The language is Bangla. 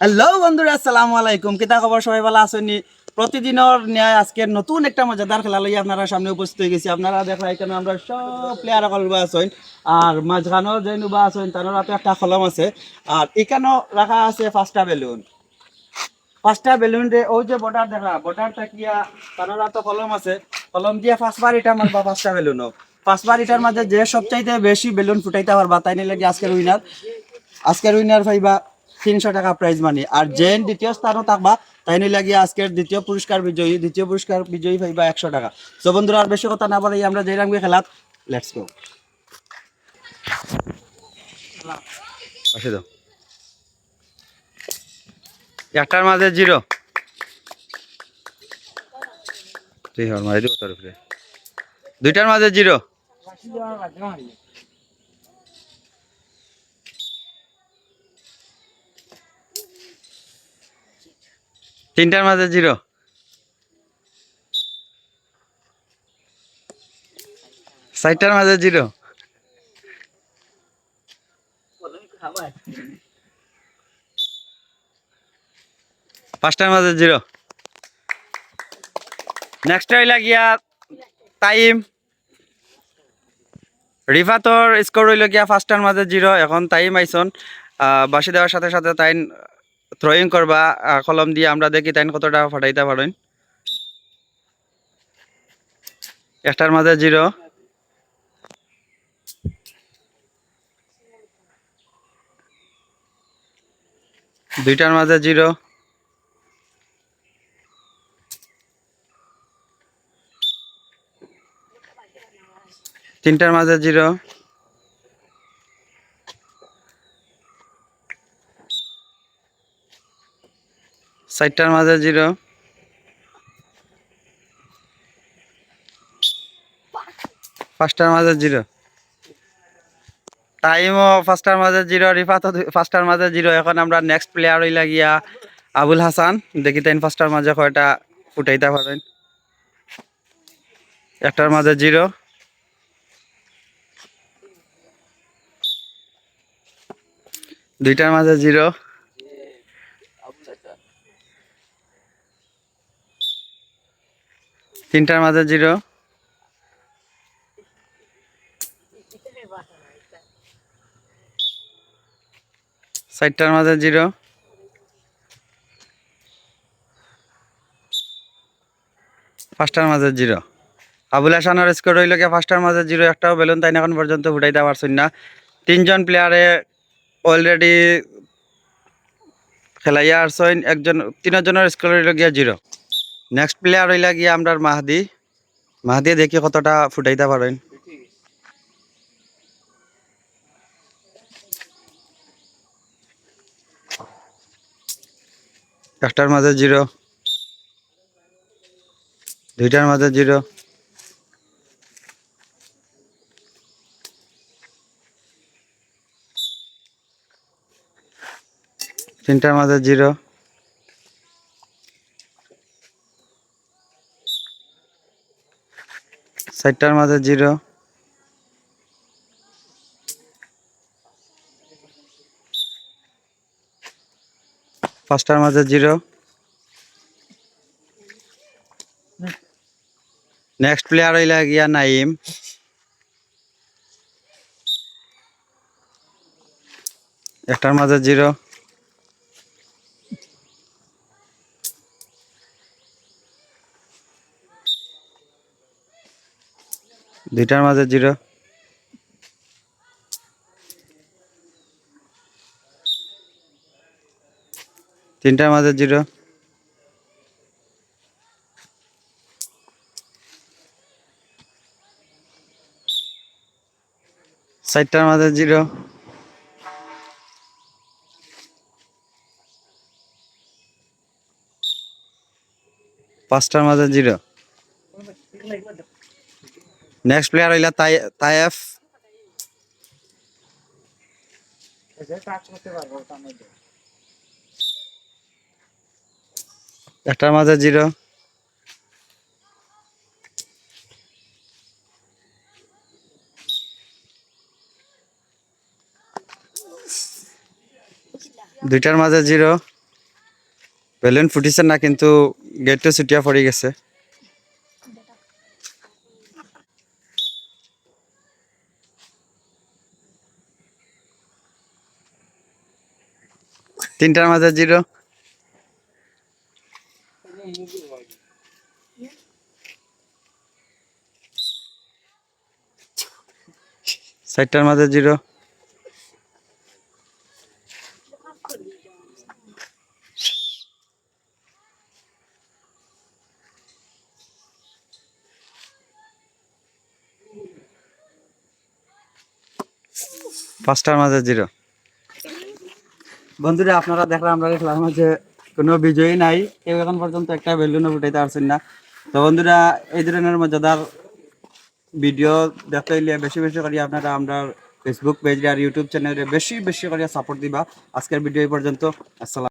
হ্যালো বন্ধুরা, আসসালামু আলাইকুম। কিতা খবর? সবাই ভালো আছেন প্রতিদিনের ন্যায় আজকে নতুন একটা মজাদার খেলা লইয়া আপনারা সামনে উপস্থিত হয়ে গেছি। আপনারা দেখা, এখানে আমরা সব প্লেয়ার সকল আছেন। আর মাঝখানেও যে নুবা আছেন তার একটা কলম আছে। আর এখানেও রাখা আছে পাঁচটা বেলুন পাঁচটা বেলুন রে, ওই যে বর্ডার দেখা বর্ডার তাকিয়া তার হাতে কলম আছে। কলম দিয়ে পাঁচবার এটা মারবা, পাঁচটা বেলুন পাঁচবার এটার মাঝে যে সবচাইতে বেশি বেলুন ফুটাইতে পারবা, তাই নিলে আজকের উইনার আজকের উইনার পাইবা তিনশো টাকা প্রাইজ মানি আর জেন দ্বিতীয় স্থানও থাকবা, তাই নিয়ে লাগিয়ে আজকের দ্বিতীয় পুরস্কার বিজয়ী, দ্বিতীয় পুরস্কার বিজয়ী পাইবা একশো টাকা। তো বন্ধুরা, আর বেশি কথা না বলে আমরা যেই রাখবি খেলাত লেটস গো একটার মাঝে জিরো দুইটার মাঝে জিরো তিনটার মাঝে জিরো। সাইটটার মাঝে জিরো। পাঁচটার মাঝে জিরো। নেক্সট হইলা গিয়া টাইম। রিফাতর স্কোর হইল গিয়া ফার্স্টার মাঝে জিরো। এখন টাইম আইসন বাসি দেওয়ার সাথে সাথে তাইন থ্রোয়িং করবা কলম দিয়ে আমরা দেখি তাইন কতটা ফাটাইতে পারেন। একটার মাঝে জিরো। দুইটার মাঝে জিরো। তিনটার মাঝে জিরো। চারটার মাঝে জিরো। পাঁচটার মাঝে জিরো। টাইমও ফার্স্টার মাঝে জিরো রিফাত ফার্স্টার মাঝে জিরো। এখন আমরা নেক্সট প্লেয়ার হইলা গিয়া আবুল হাসান। দেখি তাইন ফার্স্টার মাঝে কয়টা ফুটাইতে পারেন। একটার মাঝে জিরো। দুইটার মাঝে জিরো। তিনটার মাঝে জিরো। চারটার মাঝে জিরো। পাঁচটার মাঝে জিরো। আবুল হাসানের স্কোর রইল গিয়ে পাঁচটার মাঝে জিরো। একটাও বেলুন তাই এখন পর্যন্ত ফুটাইতে পারছেন না। তিনজন প্লেয়ারে অলরেডি খেলাইয়া আসছেন। একজন, তিনজনের স্কোর রইল গিয়া জিরো। নেক্সট প্লেয়ার রইলা গিয়া আমরা মাহাদি। মাহাদি দেখি কতটা ফুটাইতে পারেন। একটার মাঝে জিরো। দুইটার মাঝে জিরো। তিনটার মাঝে জিরো। চারটার মাঝে জিরো। পাঁচটার মাঝে জিরো। নেক্সট প্লেয়ার হইলা গিয়া নাইম। একটার মাঝে জিরো। দুইটার মাঝে জিরো। তিনটার মাঝে জিরো। চারটার মাঝে জিরো। পাঁচটার মাঝে জিরো। নেক্সট প্লেয়ার হইলা তাইফ। একটার মাঝে জিরো। দুইটার মাঝে জিরো। বেলুন ফুটিছে না, কিন্তু গেটটো ছুটিয়া পড়ি গেছে। তিনটার মাঝে জিরো। চারটার মাঝে জিরো। পাঁচটার মাঝে জিরো। বন্ধুরা, আপনারা দেখলাম, আমরা দেখলাম যে কোনো বিজয়ী নাই। কেউ এখন পর্যন্ত একটা বেলুনও ফুটাইতে পারছেন না। তো বন্ধুরা, এই ধরনের মজাদার ভিডিও দেখতে হইলে বেশি বেশি করে আপনারা আমরা ফেসবুক পেজ আর ইউটিউব চ্যানেলে বেশি বেশি করে সাপোর্ট দিবা। আজকের ভিডিও এই পর্যন্ত। আসসালাম।